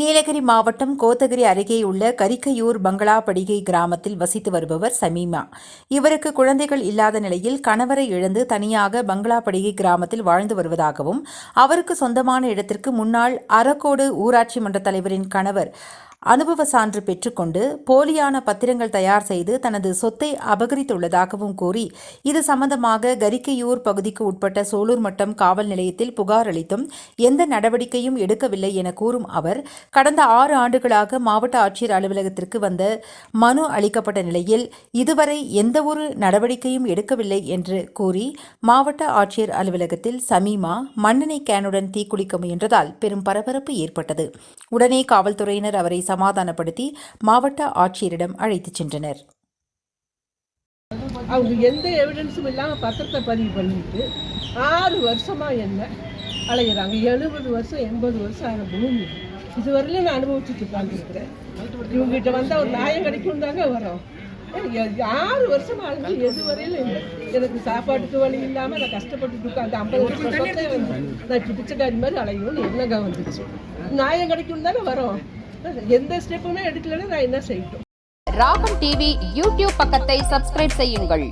நீலகிரி மாவட்டம் கோத்தகிரி அருகேயுள்ள கரிக்கையூர் பங்களாபடிகை கிராமத்தில் வசித்து வருபவர் சமீமா. இவருக்கு குழந்தைகள் இல்லாத நிலையில் கணவரை இழந்து தனியாக பங்களாபடிகை கிராமத்தில் வாழ்ந்து வருவதாகவும் அவருக்கு சொந்தமான இடத்திற்கு முன்னாள் அரக்கோடு ஊராட்சி மன்ற தலைவரின் கணவர் அனுபவ சான்று பெற்றுக்கொண்டு போலியான பத்திரங்கள் தயார் செய்து தனது சொத்தை அபகரித்துள்ளதாகவும் கூறி இது சம்பந்தமாக கரிக்கையூர் பகுதிக்கு உட்பட்ட சோலூர் மட்டம் காவல் நிலையத்தில் புகார் அளித்தும் எந்த நடவடிக்கையும் எடுக்கவில்லை என கூறும் அவர் கடந்த ஆறு ஆண்டுகளாக மாவட்ட ஆட்சியர் அலுவலகத்திற்கு வந்த மனு அளிக்கப்பட்ட நிலையில் இதுவரை எந்தவொரு நடவடிக்கையும் எடுக்கவில்லை என்று கூறி மாவட்ட ஆட்சியர் அலுவலகத்தில் சமீமா மண்ணெண்ணெய் கேனுடன் தீக்குளிக்க முயன்றதால் பெரும் பரபரப்பு ஏற்பட்டது. உடனே காவல்துறையினர் அவரை சமாதானப்படுத்தி மாவட்ட ஆட்சியரிடம் அழைத்துச் சென்றனர். அவங்க எந்த எவிடன்ஸும் இல்லாமல் பத்திரத்தை பதிவு பண்ணிட்டு ஆறு வருஷமாக என்ன அலையிறாங்க. எழுபது வருஷம் எண்பது வருஷம் ஆன பூமி. இதுவரையிலும் நான் அனுபவிச்சுட்டு உட்காந்துருக்குறேன் இவங்ககிட்ட வந்தால் ஒரு நியாயம் கிடைக்கும் தாங்க வரோம். ஆறு வருஷமா ஆளுங்க எது வரையிலும் இல்லை. எனக்கு சாப்பாட்டுக்கு வழி இல்லாமல் நான் கஷ்டப்பட்டுட்டு உட்காந்து ஐம்பது வருஷம் நான் இப்படி பிச்சைக்காரி மாதிரி அலையணும்னு என்னங்க வந்துச்சு நியாயம் கிடைக்கும் தானே வரோம். எந்த ஸ்டெப்புமே எடுக்கலன்னு நான் என்ன செய்யட்டும்? ராகம் டிவி யூடியூப் பக்கத்தை சப்ஸ்கிரைப் செய்யுங்கள்.